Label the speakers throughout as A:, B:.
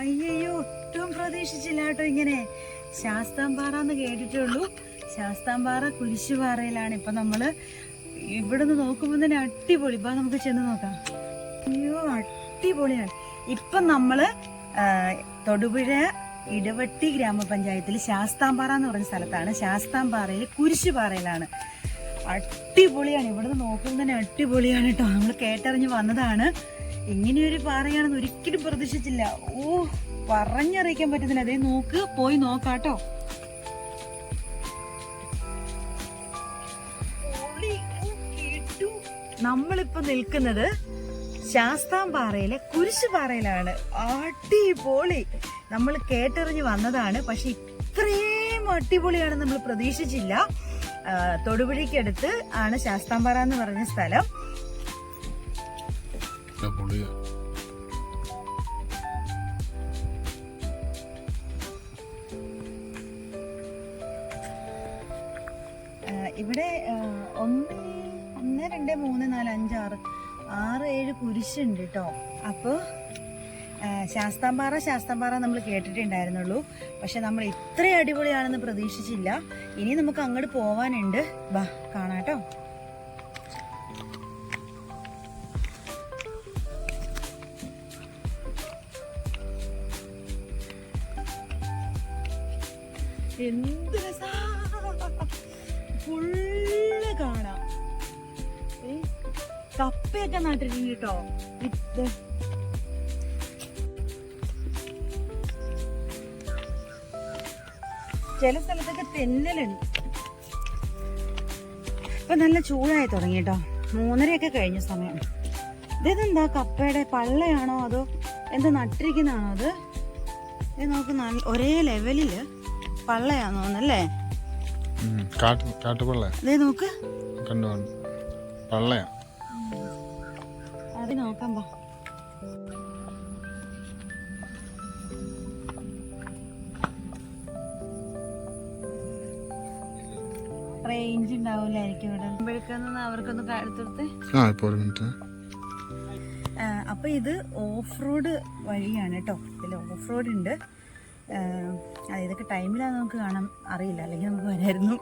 A: അയ്യോ ഒട്ടും പ്രതീക്ഷിച്ചില്ല കേട്ടോ ഇങ്ങനെ. ശാസ്താംപാറ എന്ന് കേട്ടിട്ടുള്ളൂ. ശാസ്താംപാറ കുരിശുപാറയിലാണ് ഇപ്പൊ നമ്മൾ. ഇവിടുന്ന് നോക്കുമ്പോൾ തന്നെ അടിപൊളി. ഇപ്പൊ നമുക്ക് ചെന്ന് നോക്കാം. അയ്യോ അടിപൊളിയാണ്. ഇപ്പൊ നമ്മൾ തൊടുപുഴ ഇടവട്ടി ഗ്രാമപഞ്ചായത്തിൽ ശാസ്താംപാറ എന്ന് പറഞ്ഞ സ്ഥലത്താണ്. ശാസ്താംപാറയിൽ കുരിശുപാറയിലാണ്. അടിപൊളിയാണ്. ഇവിടുന്ന് നോക്കുമ്പോൾ തന്നെ അടിപൊളിയാണ് കേട്ടോ. നമ്മൾ കേട്ടറിഞ്ഞ് വന്നതാണ്. ഇങ്ങനെയൊരു പാറയാണെന്ന് ഒരിക്കലും പ്രതീക്ഷിച്ചില്ല. ഓ പറഞ്ഞറിയിക്കാൻ പറ്റുന്നില്ല അതേ നോക്ക് പോയി നോക്കാട്ടോ. നമ്മളിപ്പോ നിൽക്കുന്നത് ശാസ്താംപാറയിലെ കുരിശുപാറയിലാണ് അടിപൊളി. നമ്മൾ കേട്ടറിഞ്ഞ് വന്നതാണ്. പക്ഷെ ഇത്രയും അടിപൊളിയാണ് നമ്മൾ പ്രതീക്ഷിച്ചില്ല. തൊടുപുഴയ്ക്കടുത്ത് ആണ് ശാസ്താംപാറ എന്ന് പറഞ്ഞ സ്ഥലം. കേട്ടോ. അപ്പോൾ ശാസ്താംപാറ ശാസ്താംപാറ നമ്മൾ കേട്ടിട്ടുണ്ടായിരുന്നുള്ളൂ. പക്ഷെ നമ്മൾ ഇത്ര അടിപൊളിയാണെന്ന് പ്രതീക്ഷിച്ചില്ല. ഇനി നമുക്ക് അങ്ങോട്ട് പോവാനുണ്ട്. ബാ കാണാട്ടോ എന്ത് ഫുള്ള് കാണാം. കപ്പയൊക്കെ നട്ടിട്ടുണ്ട് കേട്ടോ. ചില സ്ഥലത്തൊക്കെ തെന്നലുണ്ട്. ഇപ്പൊ നല്ല ചൂടായി തുടങ്ങി കേട്ടോ മൂന്നരയൊക്കെ കഴിഞ്ഞ സമയം. ഇതെന്താ കപ്പയുടെ പള്ളയാണോ അതോ എന്താ നട്ടിരിക്കുന്നതാണോ അത്? ഇത് നമുക്ക് ഒരേ ലെവലിൽ പള്ളയാന്ന്
B: തോന്നല്ലേ കാട്ടുപള്ള.
A: അതേ നോക്ക്.
B: കണ്ടു? കണ്ടു പള്ളയാ
A: അത് നോക്കാം റേഞ്ച് ഉണ്ടാവില്ലായിരിക്കും ഇവിടെ. ഇപ്പോഴേക്കൊന്ന് അവർക്കൊന്ന് എടുത്തെടുത്ത്
B: ആ ഇപ്പൊ ഒരു മിനിറ്റ്
A: ഇത് ഓഫ് റോഡ് വഴിയാണ് കേട്ടോ. ഇതിൽ ഓഫ് റോഡ് ഉണ്ട് ഇതൊക്കെ ടൈമിലാണ് നമുക്ക് കാണാൻ അറിയില്ല. അല്ലെങ്കിൽ നമുക്ക് വരായിരുന്നു.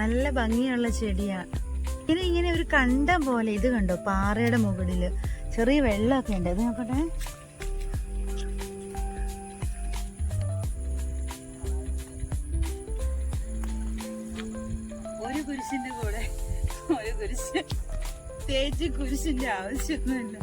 A: നല്ല ഭംഗിയുള്ള ചെടിയാണ് ഇങ്ങനെ ഇങ്ങനെ ഒരു കണ്ടം പോലെ ഇത് കണ്ടോ? പാറയുടെ മുകളിൽ ചെറിയ വെള്ളമൊക്കെ ഉണ്ട്. ഇത് നോക്കട്ടെ. ഒരു കുരിശിന്റെ കൂടെ ഒരു കുരിശ്. തേച്ച് കുരിശിന്റെ ആവശ്യമൊന്നുമില്ല.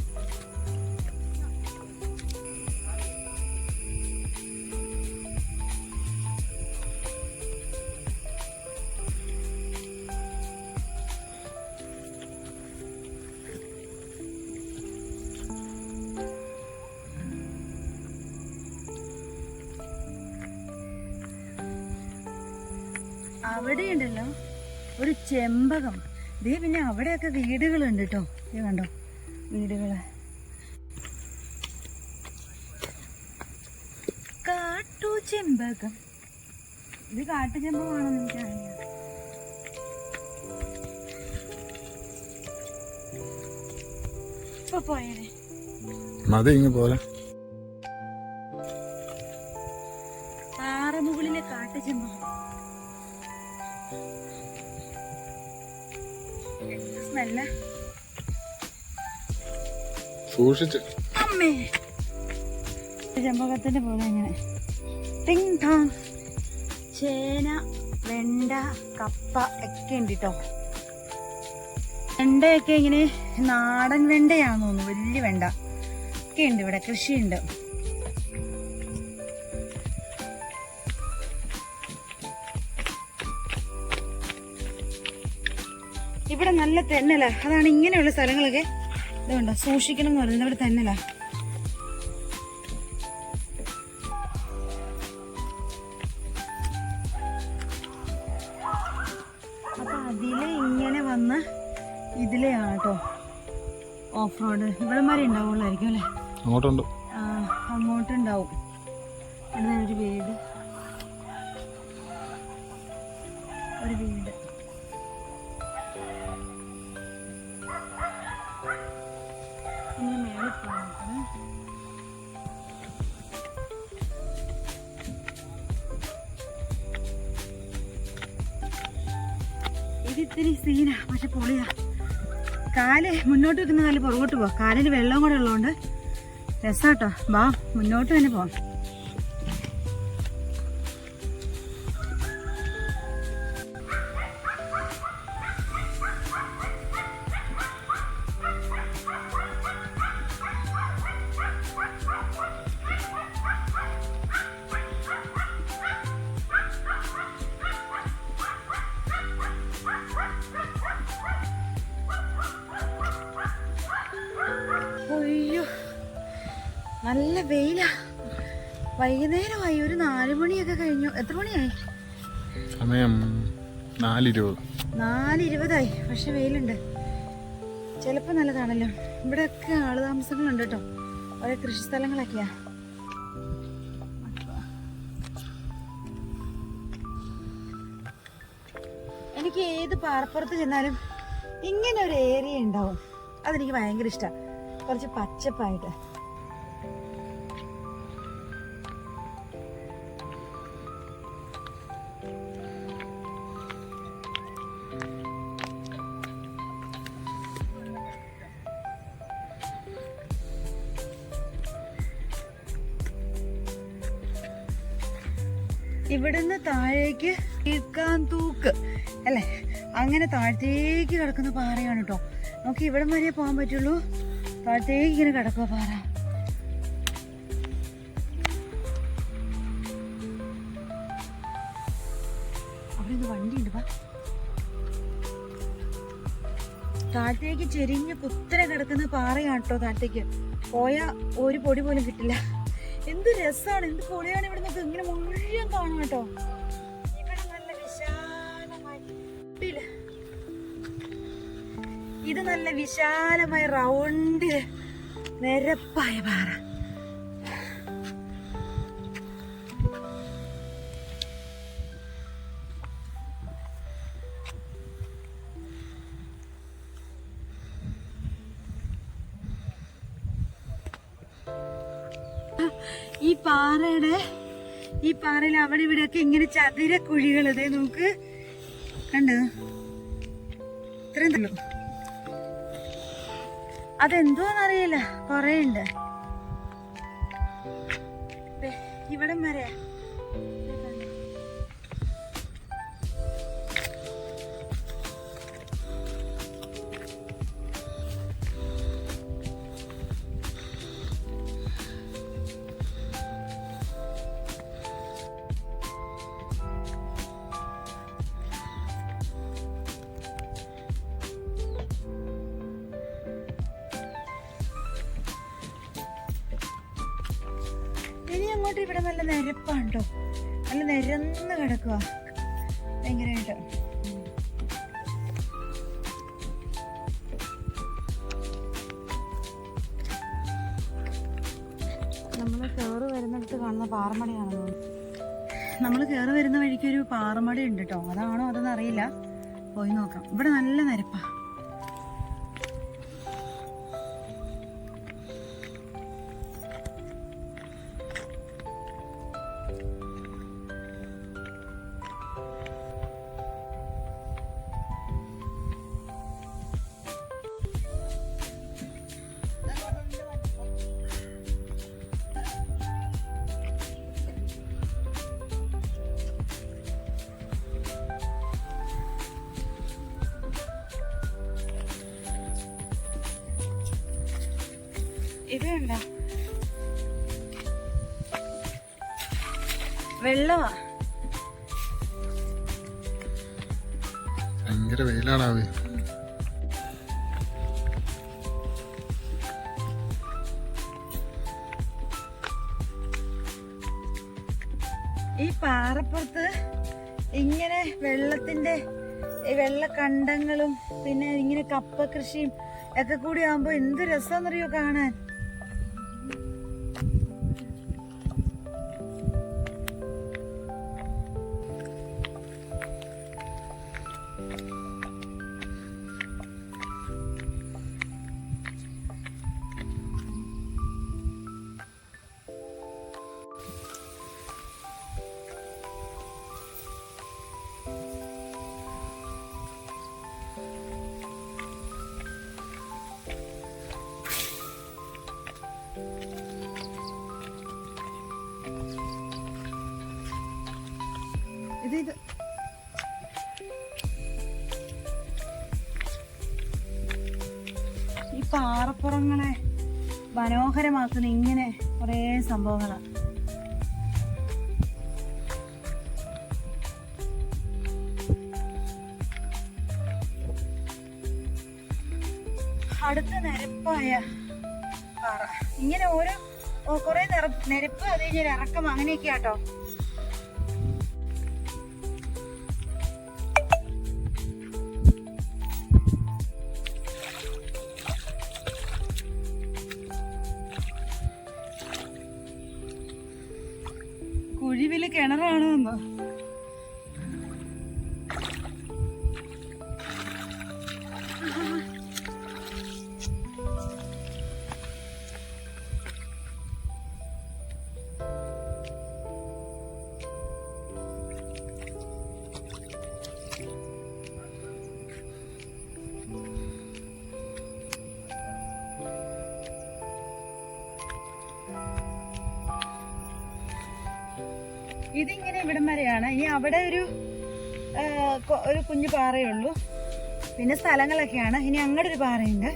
A: ചെമ്പകം. ദേ പിന്നെ അവിടെയൊക്കെ വീടുകളുണ്ട് കേട്ടോ ഇത് കണ്ടോ? വീടുകൾ കാട്ടു ചെമ്പകം. ഇത് കാട്ടു ചെമ്പകമാണെന്ന് എനിക്കറിയാം ഇപ്പൊ പോയേനെ.
B: മതി പോലെ സൂക്ഷിച്ച്.
A: ചെമ്പകത്തിന്റെ പോലെ ഇങ്ങനെ. ടിങ് ടോങ്. ചേന വെണ്ട കപ്പ ഒക്കെ ഉണ്ട് കേട്ടോ വെണ്ടയൊക്കെ ഇങ്ങനെ നാടൻ വെണ്ടയാന്ന് തോന്നുന്നു. വലിയ വെണ്ട ഒക്കെ ഉണ്ട് ഇവിടെ. കൃഷിയുണ്ട്. ഇവിടെ നല്ല തെന്നല. അതാണ് ഇങ്ങനെയുള്ള സ്ഥലങ്ങളൊക്കെ ഇതുണ്ടോ? സൂക്ഷിക്കണം എന്ന് പറയുന്നത് ഇവിടെ തന്നെ അപ്പൊ അതിൽ ഇങ്ങനെ വന്ന് ഇതിലെയാണ് കേട്ടോ. ഓഫ് റോഡ് ഇവിടെ വരെ ഉണ്ടാവുള്ളായിരിക്കും അല്ലേ?
B: അങ്ങോട്ടുണ്ട്.
A: ആ അങ്ങോട്ടുണ്ടാവും. ഇവിടെ ഒരു വീട്. ഇങ്ങനെ മേളിൽ പോകണം ഇത് ഇത്തിരി സീനാ. പക്ഷെ പൊളിയാ. കാൽ മുന്നോട്ട് വെക്കുന്ന കാൽ പുറകോട്ട് പോവാ കാലിൽ വെള്ളം കൂടെ ഉള്ളതുകൊണ്ട് രസാട്ടോ. വാ മുന്നോട്ട് തന്നെ പോവാം. നല്ല വെയിലാ. വൈകുന്നേരമായി. ഒരു നാല് മണിയൊക്കെ കഴിഞ്ഞു. എത്ര മണിയായി?
B: സമയം നാലിരുപത്.
A: നാലിരുപതായി. പക്ഷെ വെയിലുണ്ട്. ചിലപ്പോൾ നല്ലതാണല്ലോ. ഇവിടെയൊക്കെ ആൾ താമസങ്ങളുണ്ട് കേട്ടോ. ഓരോ കൃഷി സ്ഥലങ്ങളൊക്കെയാ. എനിക്ക് ഏത് പാറപ്പുറത്ത് ചെന്നാലും ഇങ്ങനെ ഒരു ഏരിയ ഉണ്ടാവും. അതെനിക്ക് ഭയങ്കര ഇഷ്ടമാണ് കുറച്ച് പച്ചപ്പായിട്ട്. ഇവിടുന്ന് താഴേക്ക് കീഴ്ക്കാൻ തൂക്ക്. അല്ലേ? അങ്ങനെ താഴത്തേക്ക് കിടക്കുന്ന പാറയാണ് കേട്ടോ നമുക്ക് ഇവിടം വരെ പോകാൻ പറ്റുള്ളൂ. താഴത്തേക്ക് ഇങ്ങനെ കിടക്കുക പാറ. അവിടെ വണ്ടി ഉണ്ട് പാ താഴത്തേക്ക് ചെരിഞ്ഞ് കുത്തനെ കിടക്കുന്ന പാറയാണ് കേട്ടോ താഴത്തേക്ക്. പോയാ ഒരു പൊടി പോലും കിട്ടില്ല. എന്ത് രസമാണ് എന്ത് പൊളിയാണ് ഇവിടെ നിങ്ങൾക്ക് ഇങ്ങനെ മുഴുവൻ കാണാം കേട്ടോ. ഇവിടെ നല്ല വിശാലമായി. ഇത് നല്ല വിശാലമായ റൗണ്ട് നിരപ്പായ പാറ. പാറയിൽ അവിടെ ഇവിടെയൊക്കെ ഇങ്ങനെ ചതുര കുഴികൾ അതെ നമുക്ക് കണ്ടോ? ഇത്രയും തള്ളു അതെന്തോന്നറിയില്ല കൊറേ ഉണ്ട് ഇവിടം വരെ. അങ്ങോട്ട് ഇവിടെ നല്ല നിരപ്പാണ്ടോ? നല്ല നിരന്ന് കിടക്കുക ഭയങ്കരമായിട്ട് നമ്മൾ കയറി വരുന്നിടത്ത് കാണുന്ന പാറമടയാണെന്ന് നമ്മൾ കയറി വരുന്ന വഴിക്ക് ഒരു പാറമടി ഉണ്ട് കേട്ടോ അതാണോ അതെന്നറിയില്ല അറിയില്ല. പോയി നോക്കാം. ഇവിടെ നല്ല നിരപ്പാ. ഇത് കണ്ട വെള്ളമാ.
B: ഭയങ്കര വെയിലാണാവേ
A: ഈ പാറപ്പുറത്ത് ഇങ്ങനെ വെള്ളത്തിന്റെ ഈ വെള്ളക്കണ്ടങ്ങളും പിന്നെ ഇങ്ങനെ കപ്പ കൃഷിയും ഒക്കെ കൂടി ആകുമ്പോ എന്ത് രസമെന്നറിയോ കാണാൻ. പാറപ്പുറങ്ങളെ മനോഹരമാക്കുന്ന ഇങ്ങനെ കുറേ സംഭവങ്ങളാണ് അടുത്ത നിരപ്പായ പാറ. ഇങ്ങനെ ഓരോ കുറെ നിരപ്പ് അത് കഴിഞ്ഞൊരു ഇറക്കം അങ്ങനെയൊക്കെയാട്ടോ. കിണറാണോ എന്തോ ഇതിങ്ങനെ ഇവിടം വരെയാണ് ഇനി അവിടെ ഒരു ഒരു കുഞ്ഞു പാറയുള്ളൂ. പിന്നെ സ്ഥലങ്ങളൊക്കെയാണ്. ഇനി അങ്ങോട്ടൊരു പാറയുണ്ട്.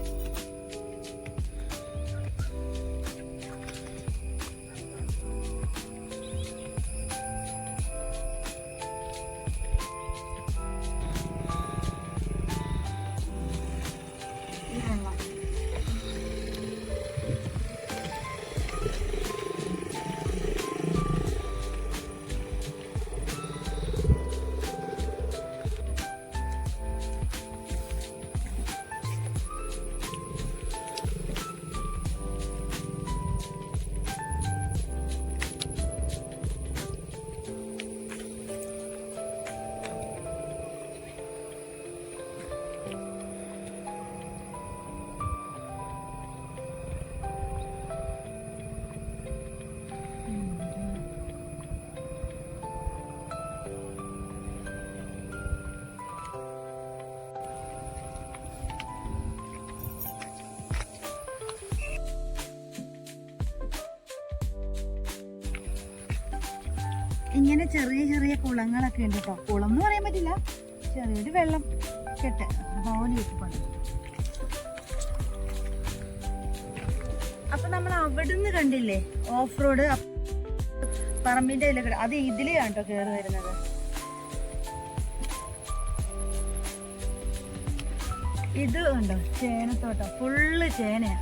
A: ചെറിയ ചെറിയ കുളങ്ങളൊക്കെ ഉണ്ട് കേട്ടോ കുളം എന്ന് പറയാൻ പറ്റില്ല. ചെറിയൊരു വെള്ളം കെട്ട് പോലെ ഇരിപ്പുണ്ട് അപ്പൊ നമ്മൾ അവിടുന്ന് കണ്ടില്ലേ? ഓഫ് റോഡ് പറമ്പിന്റെ ഇതിലൊക്കെ അത് ഇതിലെയാണ് കേട്ടോ കയറി വരുന്നത്. ഇത് ഉണ്ടോ ചേനത്തോട്ടം. ഫുള്ള് ചേനയാ.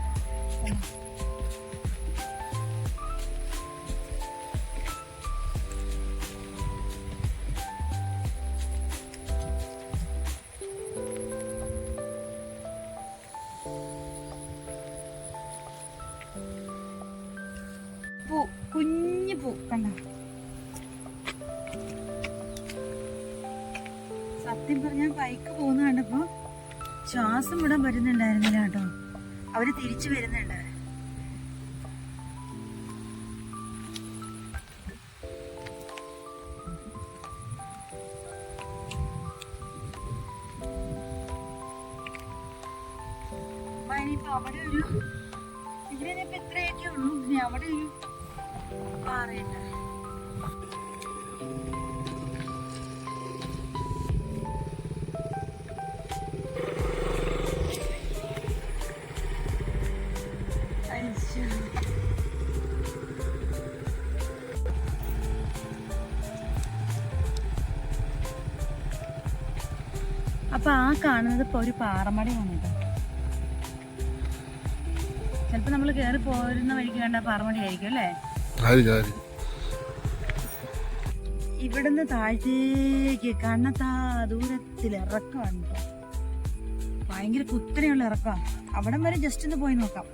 A: പൂ കുഞ്ഞു പൂ കണ്ട? സത്യം പറഞ്ഞാൽ ബൈക്ക് പോകുന്ന കണ്ടപ്പോ ശ്വാസം വിടാൻ പറ്റുന്നുണ്ടായിരുന്നില്ല കേട്ടോ. അവർ തിരിച്ചു വരുന്നുണ്ട്. അപ്പൊ ആ കാണുന്നത് ഇപ്പൊ ഒരു പാറമടയാണ് കേട്ടോ ചിലപ്പോ നമ്മൾ കേറി പോരുന്ന വഴിക്ക് വേണ്ട പാറമടി ആയിരിക്കും അല്ലേ? ഇവിടുന്ന് താഴ്ത്തേക്ക് കണ്ണത്താ ദൂരത്തിൽ ഇറക്കമാണ്. ഭയങ്കര കുത്തനെയുള്ള ഇറക്കം. അവിടം വരെ ജസ്റ്റ് ഒന്ന് പോയി നോക്കാം.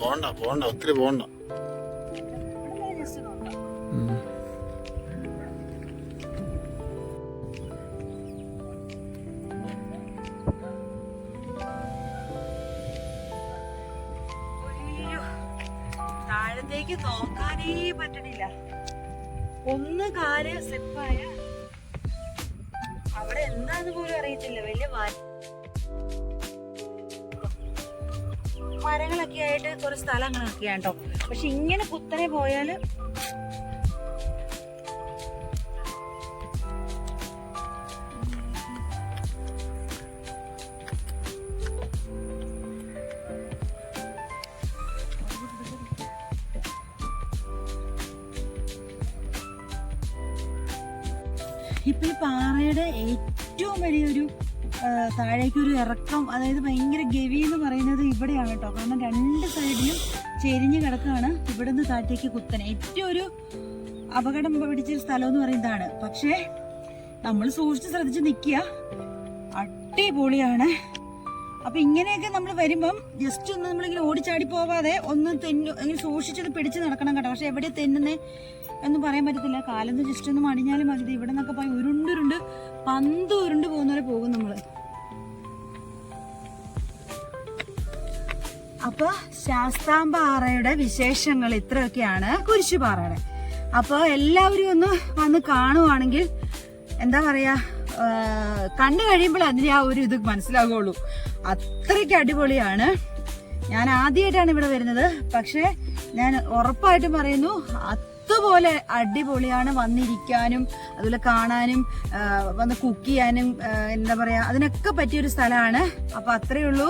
B: പോണ്ട പോണ്ട ഒത്തിരി പോണ്ട.
A: ജസ്റ്റ് നോക്കാം. നോക്കാനേ പറ്റണില്ല. ഒന്ന് കാൽ സ്ലിപ്പായ അവിടെ എന്താന്ന് പോലും അറിയത്തില്ല. വലിയ മര- മരങ്ങളൊക്കെ ആയിട്ട് കുറെ സ്ഥലങ്ങളൊക്കെയാണ് കേട്ടോ പക്ഷെ ഇങ്ങനെ കുത്തനെ പോയാൽ ഇപ്പൊ ഈ പാറയുടെ ഏറ്റവും വലിയൊരു താഴേക്കൊരു ഇറക്കം അതായത് ഭയങ്കര ഗവി എന്ന് പറയുന്നത് ഇവിടെയാണ് കേട്ടോ. കാരണം രണ്ട് സൈഡിലും ചെരിഞ്ഞ് കിടക്കുകയാണ് ഇവിടെ നിന്ന് താഴത്തേക്ക് കുത്തനെ ഏറ്റവും ഒരു അപകടം പിടിച്ച സ്ഥലം എന്ന് പറയുന്നതാണ്. പക്ഷേ നമ്മൾ സൂക്ഷിച്ച് ശ്രദ്ധിച്ച് നിൽക്കുക. അടിപൊളിയാണ്. അപ്പൊ ഇങ്ങനെയൊക്കെ നമ്മൾ വരുമ്പം ജസ്റ്റ് ഒന്ന് നമ്മളിങ്ങനെ ഓടിച്ചാടി പോവാതെ ഒന്ന് തെന്നു ഇങ്ങനെ സൂക്ഷിച്ചത് പിടിച്ച് നടക്കണം കേട്ടോ. പക്ഷെ എവിടെ തെന്നുന്നേ എന്ന് പറയാൻ പറ്റത്തില്ല. കാലത്ത് ജസ്റ്റ് ഒന്ന് മടിഞ്ഞാലും മതി. ഇവിടെ നിന്നൊക്കെ പോയി ഉരുണ്ടുരുണ്ട് പന്ത് ഉരുണ്ട് പോകുന്ന പോലെ പോകും നമ്മൾ. അപ്പൊ ശാസ്താംപാറയുടെ വിശേഷങ്ങൾ ഇത്രയൊക്കെയാണ് കുരിശുപാറയുടെ. അപ്പൊ എല്ലാവരും ഒന്ന് വന്ന് കാണുവാണെങ്കിൽ എന്താ പറയാ കണ്ടു കഴിയുമ്പോൾ അതിന് ആ ഒരു ഇത് മനസ്സിലാകുള്ളൂ അത്രയ്ക്ക് അടിപൊളിയാണ്. ഞാൻ ആദ്യമായിട്ടാണ് ഇവിടെ വരുന്നത്. പക്ഷെ ഞാൻ ഉറപ്പായിട്ടും പറയുന്നു അതുപോലെ അടിപൊളിയാണ് വന്നിരിക്കാനും അതുപോലെ കാണാനും വന്ന് കുക്ക് ചെയ്യാനും എന്താ പറയാ അതിനൊക്കെ പറ്റിയൊരു സ്ഥലമാണ്. അപ്പൊ അത്രേ ഉള്ളൂ.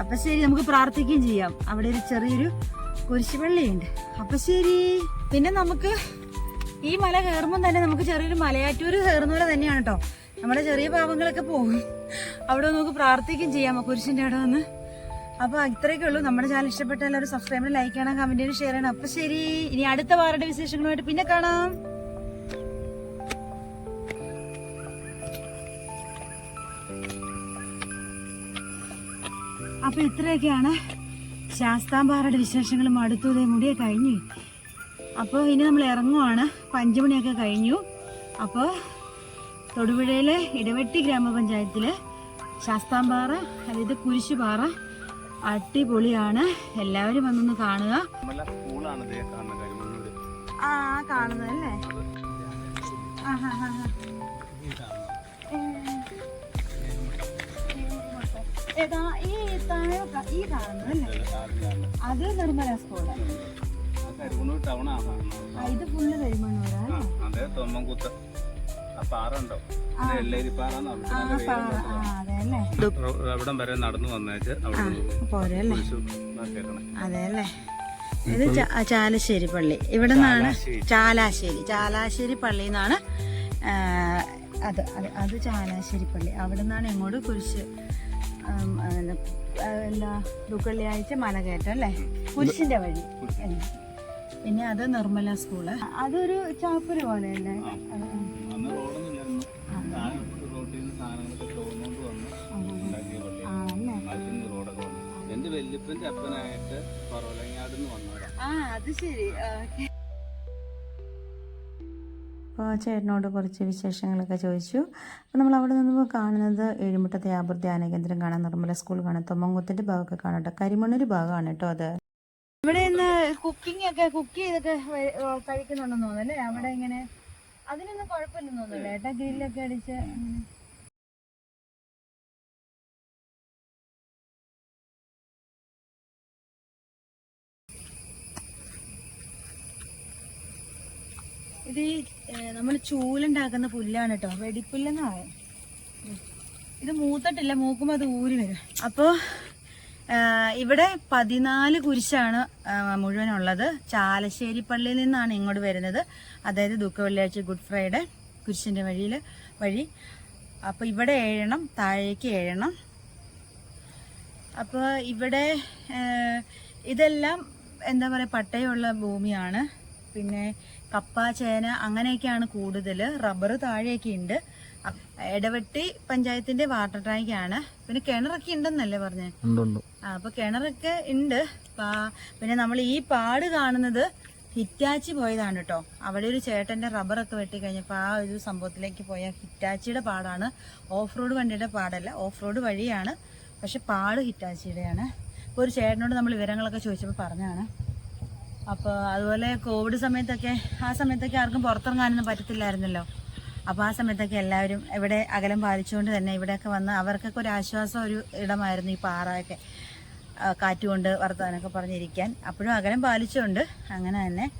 A: അപ്പൊ ശരി നമുക്ക് പ്രാർത്ഥിക്കുകയും ചെയ്യാം. അവിടെ ഒരു ചെറിയൊരു കുരിശുപള്ളിയുണ്ട്. അപ്പൊ ശരി. പിന്നെ നമുക്ക് ഈ മല കയറുമ്പോൾ തന്നെ നമുക്ക് ചെറിയൊരു മലയാറ്റൂർ കയറുന്ന പോലെ തന്നെയാണ് കേട്ടോ നമ്മുടെ ചെറിയ പാവങ്ങളൊക്കെ പോകും അവിടെ നമുക്ക് പ്രാർത്ഥിക്കുകയും ചെയ്യാം. കുരിശിന്റെ അവിടെ വന്ന്. അപ്പൊ ഇത്രയൊക്കെ ഉള്ളൂ. നമ്മുടെ ചാനൽ ഇഷ്ടപ്പെട്ട എല്ലാവരും സബ്സ്ക്രൈബ് ലൈക്ക് ചെയ്യണം കമന്റ് ചെയ്യണം ഷെയർ ചെയ്യണം. അപ്പൊ ശരി ഇനി അടുത്ത വാറുടെ വിശേഷങ്ങളുമായിട്ട് പിന്നെ കാണാം. അപ്പൊ ഇത്രയൊക്കെയാണ് ശാസ്താംപാറയുടെ വിശേഷങ്ങളും. അടുത്തതേ മുടിയെ കഴിഞ്ഞു. അപ്പോൾ ഇനി നമ്മൾ ഇറങ്ങുവാണ്. പഞ്ചുമണിയൊക്കെ മണിയൊക്കെ കഴിഞ്ഞു. അപ്പോൾ തൊടുപുഴയിലെ ഇടവെട്ടി ഗ്രാമപഞ്ചായത്തിലെ ശാസ്താംപാറ അതായത് കുരിശുപാറ അടിപൊളിയാണ്. എല്ലാവരും വന്നൊന്ന് കാണുക.
C: നല്ല സ്കൂളാണ് ദേ കാണുന്ന കരിമണ്ണൂര്
A: ആ ഏതാ ഈ താഴെ ഈ അത് നിർമ്മല സ്കൂളാണ് ഇത് ഫുള്ള് കരിമണ്ണൂരാ
C: അതേ തൊമ്മൻകുത്ത്. പാറ ഉണ്ടോ
A: അല്ലേ?
C: അവിടം വരെ നടന്നു വന്നേച്ച് അവിടെ
A: പോരെ അല്ലേ?
C: കേൾക്കണേ
A: അതെ അല്ലേ? ഇത് ചാലശ്ശേരി പള്ളി. ഇവിടെ നിന്നാണ് ചാലാശ്ശേരി. ചാലാശ്ശേരി. പള്ളി നിന്നാണ് അത് അത് അത് ചാലാശ്ശേരി പള്ളി. അവിടെ നിന്നാണ് എങ്ങോട്ട് കുരിശ് എന്താ ദുക്കള്ളിയാഴ്ച മല കയറ്റം അല്ലേ? കുരിശിന്റെ വഴി. പിന്നെ അത് നിർമ്മല സ്കൂൾ. അതൊരു ചാപ്പൽ പോലെയല്ലേ? അത്
C: വല്യപ്പന്റെ അപ്പനായിട്ട് പറവലങ്ങാട്
A: ആ അത് ശരി. ഓക്കെ.
D: അപ്പോൾ ചേട്ടനോട് കുറച്ച് വിശേഷങ്ങളൊക്കെ ചോദിച്ചു. അപ്പോൾ നമ്മൾ അവിടെ നിന്ന് കാണുന്നത് ഏഴുമുട്ടത്തെ ആബർ ധ്യാന കേന്ദ്രം കാണാം നിർമ്മല സ്കൂൾ കാണാം തൊമ്മങ്കുത്തിന്റെ ഭാഗമൊക്കെ കാണാം കേട്ടോ. കരിമണ്ണൊരു ഭാഗമാണ് കേട്ടോ അത്.
A: ഇവിടെ ഇന്ന് കുക്കിംഗ് ഒക്കെ കുക്ക് ചെയ്തൊക്കെ കഴിക്കുന്നുണ്ടെന്ന് തോന്നുന്നു അല്ലേ? അവിടെ ഇങ്ങനെ അതിനൊന്നും കുഴപ്പമില്ലെന്ന് തോന്നുന്നു ഏട്ടാ ഗ്രില്ലൊക്കെ അടിച്ച് ഇത് നമ്മൾ ചൂലുണ്ടാക്കുന്ന പുല്ലാണ് കേട്ടോ വെടിപ്പുല്ലെന്ന് പറയും. ഇത് മൂത്തട്ടില്ല മൂക്കുമ്പോൾ അത് ഊരി വരും. അപ്പോൾ ഇവിടെ പതിനാല് കുരിശാണ് മുഴുവനുള്ളത്. ചാലശ്ശേരി പള്ളിയിൽ നിന്നാണ് ഇങ്ങോട്ട് വരുന്നത്. അതായത് ദുഃഖ വെള്ളിയാഴ്ച ഗുഡ് ഫ്രൈഡേ കുരിശിന്റെ വഴിയിൽ വഴി. അപ്പോൾ ഇവിടെ ഏഴണം താഴേക്ക് ഏഴണം അപ്പോൾ ഇവിടെ ഇതെല്ലാം എന്താ പറയുക പട്ടയമുള്ള ഭൂമിയാണ്. പിന്നെ കപ്പ ചേന അങ്ങനെയൊക്കെയാണ് കൂടുതൽ റബ്ബർ താഴെയൊക്കെ ഉണ്ട് എടവെട്ടി പഞ്ചായത്തിന്റെ വാട്ടർ ടാങ്ക് ആണ് പിന്നെ കിണറൊക്കെ ഉണ്ടെന്നല്ലേ പറഞ്ഞേ? അപ്പൊ കിണറൊക്കെ ഉണ്ട് പിന്നെ നമ്മൾ ഈ പാട് കാണുന്നത് ഹിറ്റാച്ചി പോയതാണ് കേട്ടോ അവിടെ ഒരു ചേട്ടന്റെ റബ്ബറൊക്കെ വെട്ടി കഴിഞ്ഞപ്പോൾ ആ ഒരു സംഭവത്തിലേക്ക് പോയ ഹിറ്റാച്ചിയുടെ പാടാണ്. ഓഫ് റോഡ് വണ്ടിയുടെ പാടല്ല ഓഫ് റോഡ് വഴിയാണ്. പക്ഷെ പാട് ഹിറ്റാച്ചിയുടെയാണ്. ഇപ്പൊ ഒരു ചേട്ടനോട് നമ്മൾ വിവരങ്ങളൊക്കെ ചോദിച്ചപ്പോൾ പറഞ്ഞാണ് അപ്പോൾ അതുപോലെ കോവിഡ് സമയത്തൊക്കെ ആ സമയത്തൊക്കെ ആർക്കും പുറത്തിറങ്ങാനൊന്നും പറ്റത്തില്ലായിരുന്നല്ലോ. അപ്പോൾ ആ സമയത്തൊക്കെ എല്ലാവരും ഇവിടെ അകലം പാലിച്ചുകൊണ്ട് തന്നെ ഇവിടെയൊക്കെ വന്ന് അവർക്കൊക്കെ ഒരു ആശ്വാസം ഒരു ഇടമായിരുന്നു ഈ പാറയൊക്കെ കാറ്റുകൊണ്ട് വർത്താനൊക്കെ പറഞ്ഞിരിക്കാൻ. അപ്പോഴും അകലം പാലിച്ചുകൊണ്ട് അങ്ങനെ തന്നെ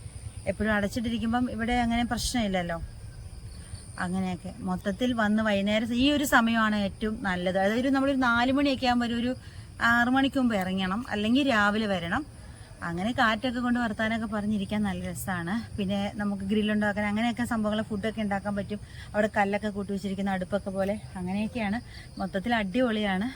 A: എപ്പോഴും അടച്ചിട്ടിരിക്കുമ്പം ഇവിടെ അങ്ങനെ പ്രശ്നമില്ലല്ലോ. അങ്ങനെയൊക്കെ. മൊത്തത്തിൽ വന്ന് വൈകുന്നേരം ഈ ഒരു സമയമാണ് ഏറ്റവും നല്ലത്. അതായത് നമ്മളൊരു നാല് മണിയൊക്കെ ആകുമ്പോൾ ഒരു ആറു മണിക്ക് മുമ്പ് ഇറങ്ങണം. അല്ലെങ്കിൽ രാവിലെ വരണം. അങ്ങനെ കാറ്റൊക്കെ കൊണ്ട് വർത്താനൊക്കെ പറഞ്ഞിരിക്കാൻ നല്ല രസമാണ് പിന്നെ നമുക്ക് ഗ്രില്ലുണ്ടാക്കാൻ അങ്ങനെയൊക്കെ സംഭവങ്ങൾ ഫുഡൊക്കെ ഉണ്ടാക്കാൻ പറ്റും. അവിടെ കല്ലൊക്കെ കൂട്ടി വെച്ചിരിക്കുന്ന അടുപ്പൊക്കെ പോലെ അങ്ങനെയൊക്കെയാണ്. മൊത്തത്തിൽ അടിപൊളിയാണ്.